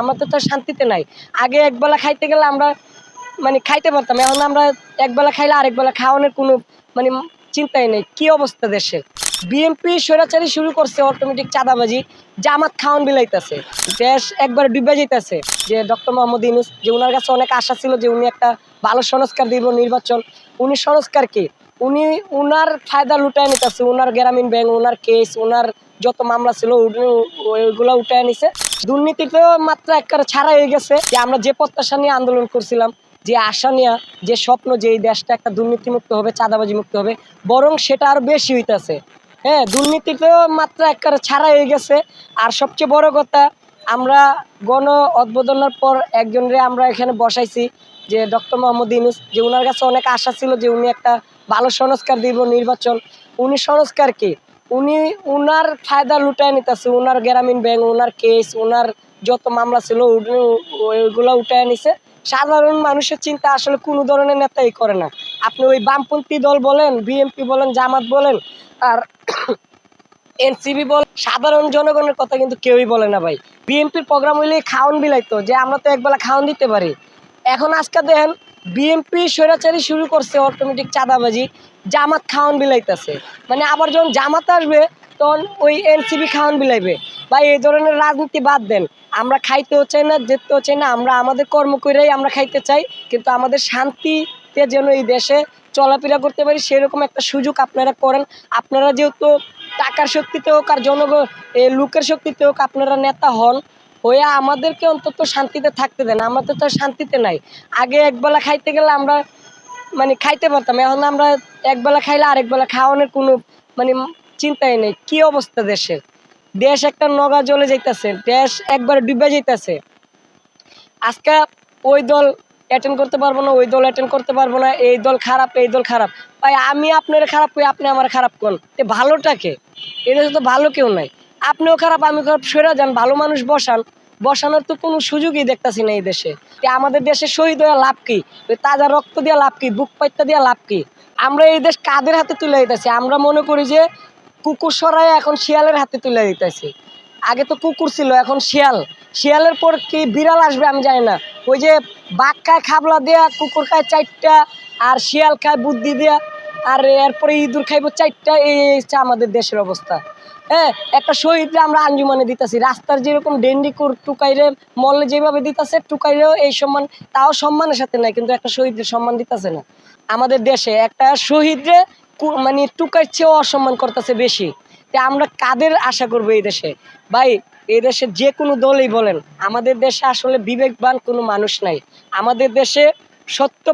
আমরা তো শান্তিতে নাই। আগে একবেলা খাইতে গেলে আমরা মানে খাইতে পারতাম, এখন আমরা একবেলা খাইলে আরেক বেলা খাওয়ানোর কোনো মানে চিন্তাই নেই। কি অবস্থা দেশে? বিএনপি স্বৈরাচারী শুরু করছে অটোমেটিক চাঁদাবাজি, জামাত খাওয়ান বিলাইতেছে। দেশ একবার ডুবে যাইতেছে। যে ডক্টর মোহাম্মদ ইউনুস, যে ওনার কাছে অনেক আশা ছিল যে উনি একটা ভালো সংস্কার দিব নির্বাচন, উনি সংস্কার কি? উনি, উনার ফায়দা লুটায় নিতেছে। উনার গ্রামীণ ব্যাংক, উনার কেস উনার যত মামলা ছিল ওইগুলো উঠায় নিছে দুর্নীতিতেও মাত্রা একবারে ছাড়া হয়ে গেছে যে আমরা যে প্রত্যাশা নিয়ে আন্দোলন করছিলাম, যে আশা নিয়ে, যে স্বপ্ন যে এই দেশটা একটা দুর্নীতিমুক্ত হবে চাঁদাবাজি মুক্ত হবে, বরং সেটা আরও বেশি হইতাছে। হ্যাঁ দুর্নীতিতেও মাত্রা একবারে ছাড়া হয়ে গেছে। আর সবচেয়ে বড় কথা, আমরা গণ উদ্বোধনের পর একজনরে আমরা এখানে বসাইছি, যে ডক্টর মোহাম্মদ ইউনুস, যে ওনার কাছে অনেক আশা ছিল যে উনি একটা ভালো সংস্কার দিব নির্বাচন। উনি সংস্কার কি? উনি, উনার ফায়দা লুটায় নিতেছে, উনার গ্রামীণ ব্যাংক, উনার কেস উনার যত মামলা ছিল ওইগুলো উঠায় নিছে। সাধারণ মানুষের চিন্তা আসলে কোনো ধরনের নেতাই করে না। আপনি ওই বামপন্থী দল বলেন, বিএনপি বলেন, জামাত বলেন, আর এনসিবি বল সাধারণ জনগণের কথা কিন্তু কেউই বলে না ভাই। বিএনপির প্রোগ্রাম হইলে খাওয়ান বিলাইতো, যে আমরা তো একবেলা খাওয়ান দিতে পারি। এখন আজকে দেখেন, বিএনপি স্বৈরাচারী শুরু করছে অটোমেটিক চাঁদাবাজি জামাত খাওয়ান বিলাইতেছে। মানে আবার যখন জামাত আসবে, তখন ওই এনসিবি খাওয়ান বিলাইবে। বা এই ধরনের রাজনীতি বাদ দেন। আমরা খাইতেও চাই না, যেতেও চাই না। আমরা আমাদের কর্ম করেই আমরা খাইতে চাই, কিন্তু আমাদের শান্তিতে যেন এই দেশে চলাফেরা করতে পারি, সেরকম একটা সুযোগ আপনারা করেন। আপনারা যেহেতু টাকার শক্তিতে হোক আর জনগণ লোকের শক্তিতে হোক আপনারা নেতা হন হয়ে আমাদেরকে অন্তত শান্তিতে থাকতে দেন। আমরা তো তো শান্তিতে নাই। আগে একবেলা খাইতে গেলে আমরা মানে খাইতে পারতাম। এখন আমরা একবেলা খাইলে আরেক বেলা খাওয়ানোর কোনো মানে চিন্তাই নেই। কি অবস্থা দেশের? দেশ একটা নগা জ্বলে যাইতেছে, দেশ একবার ডুবে যাইতেছে। আজকে ওই দল অ্যাটেন্ড করতে পারব না, ওই দল অ্যাটেন্ড করতে পারব না, এই দল খারাপ, এই দল খারাপ। ভাই, আমি আপনার খারাপ করি আপনি আমার খারাপ কোন? এ ভালোটাকে এদের তো ভালো কেউ নাই। আপনিও খারাপ আমি খারাপ সরে যান, ভালো মানুষ বসান। বসানোর তো কোনো সুযোগই দেখতাছি না এই দেশে। আমাদের দেশে শহীদ হয়ে লাভ কি? ওই তাজা রক্ত দিয়ে লাভ কি? বুক পাইতা দিয়ে লাভ কি? আমরা এই দেশ কাদের হাতে তুলে দিতেছি? আমরা মনে করি যে কুকুর সরাই এখন শিয়ালের হাতে তুলে দিতেছি। আগে তো কুকুর ছিল, এখন শিয়াল। শিয়ালের পর কি বিড়াল আসবে আমি জানি না। ওই যে বাঘ খায় খাবলা দেয়া, কুকুর খায় চারটা, আর শিয়াল খায় বুদ্ধি দেয়া, আর এরপরে ইঁদুর খাইব চারটা এই হচ্ছে আমাদের দেশের অবস্থা। হ্যাঁ একটা শহীদরে আমরা আঞ্জুমানে দিতেছি। রাস্তার যেরকম ডেন্ডিকুর টুকাইরে, মলে যেভাবে দিতেছে, টুকাইরেও এই সম্মান, তাও সম্মানের সাথে নাই, কিন্তু একটা শহীদের সম্মান দিতেছে না। আমাদের দেশে একটা শহীদরে মানে টুকাইর চেয়েও অসম্মান করতেছে বেশি। তা আমরা কাদের আশা করব এই দেশে? ভাই, এই দেশে যে কোনো দলই বলেন, আমাদের দেশে আসলে বিবেকবান কোনো মানুষ নাই। আমাদের দেশে সত্য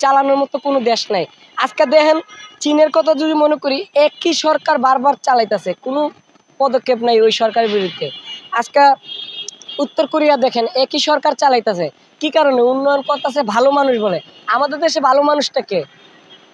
চালানোর মতো কোনো দেশ নাই। আজকে দেখেন, চীনের কথা যদি মনে করি, একই সরকার বারবার চালাইতেছে, কোনো পদক্ষেপ নাই ওই সরকারের বিরুদ্ধে। আজকে উত্তর কোরিয়া দেখেন, একই সরকার চালাইতেছে, কি কারণে? উন্নয়ন করতেছে ভালো মানুষ বলে। আমাদের দেশে ভালো মানুষটা কে?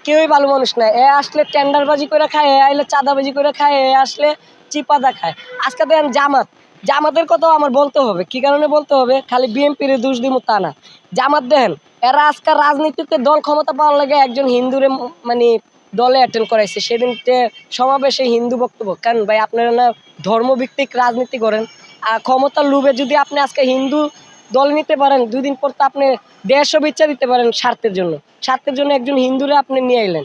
কেউই ভালো মানুষ না। এ আসলে টেন্ডারবাজি করে খায়, এ আইলে চাঁদাবাজি করে খায়, এ আসলে চিপাদা খায়। আজকে দেখেন জামাত, জামাতের কথাও আমার বলতে হবে। কি কারণে বলতে হবে? খালি বিএনপির দোষ দিব তা না। জামাত দেখেন এরা আজকাল রাজনীতিতে দল ক্ষমতা পাওয়ার লাগে একজন হিন্দুরে মানে দলে অ্যাটেন্ড করাইছে। সেদিনকে সমাবেশে হিন্দু বক্তব্য। কেন ভাই, আপনারা না ধর্মভিত্তিক রাজনীতি করেন। আর ক্ষমতার লোভে যদি আপনি আজকে হিন্দু দল নিতে পারেন, দুদিন পর তো আপনি দেশও বিচ্ছা দিতে পারেন স্বার্থের জন্য। স্বার্থের জন্য একজন হিন্দুরে আপনি নিয়ে এলেন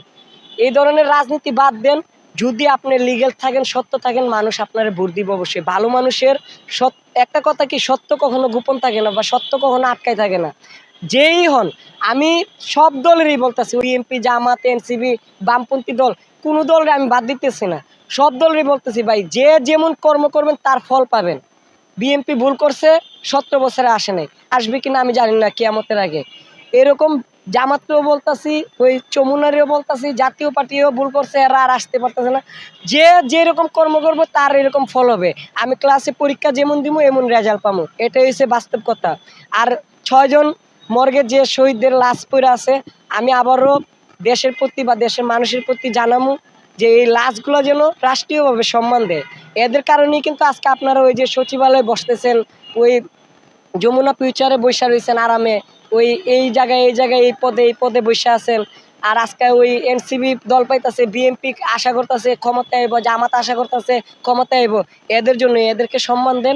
এই ধরনের রাজনীতি বাদ দেন। যদি আপনি লিগেল থাকেন, সত্য থাকেন, মানুষ আপনার ভোট দিব অবশ্যই। ভালো মানুষের সৎ একটা কথা কি, সত্য কখনো গোপন থাকে না বা সত্য কখনো আটকায় থাকে না। যেই হন, আমি সব দলেরই বলতেছি বিএনপি জামাত এনসিবি বামপন্থী দল, কোনো দলের আমি বাদ দিতেছি না। সব দলেরই বলতেছি, ভাই, যে যেমন কর্ম করবেন, তার ফল পাবেন। বিএনপি ভুল করছে, সতেরো বছরে আসে নাই। আসবে কিনা আমি জানি না, কিয়ামতের আগে। এরকম জামাতকেও বলতাছি, ওই চমুনারিও বলতাছি, জাতীয় পার্টিও ভুল করছে, এরা আর আসতে পারতেছে না। যে যেরকম কর্ম করব, তার এরকম ফল হবে। আমি ক্লাসে পরীক্ষা যেমন দিব এমন রেজাল্ট পাবো এটাই হচ্ছে বাস্তব কথা। আর ছয়জন মর্গে যে শহীদদের লাশ পড়ে আছে, আমি আবারও দেশের প্রতি বা দেশের মানুষের প্রতি জানামু যে এই লাশগুলো যেন রাষ্ট্রীয়ভাবে সম্মান দেয়। এদের কারণেই কিন্তু আজকে আপনারা ওই যে সচিবালয়ে বসতেছেন, ওই যমুনা ফিউচারে বসে রয়েছেন আরামে, ওই এই জায়গায় এই জায়গায়, এই পদে এই পদে বসে আছেন। আর আজকে ওই এনসিবি দল পাইতেছে, বিএনপি আশা করতেছে ক্ষমতা আইব, জামাত আশা করতেছে ক্ষমতা আইব। এদের জন্য এদেরকে সম্মান দেন।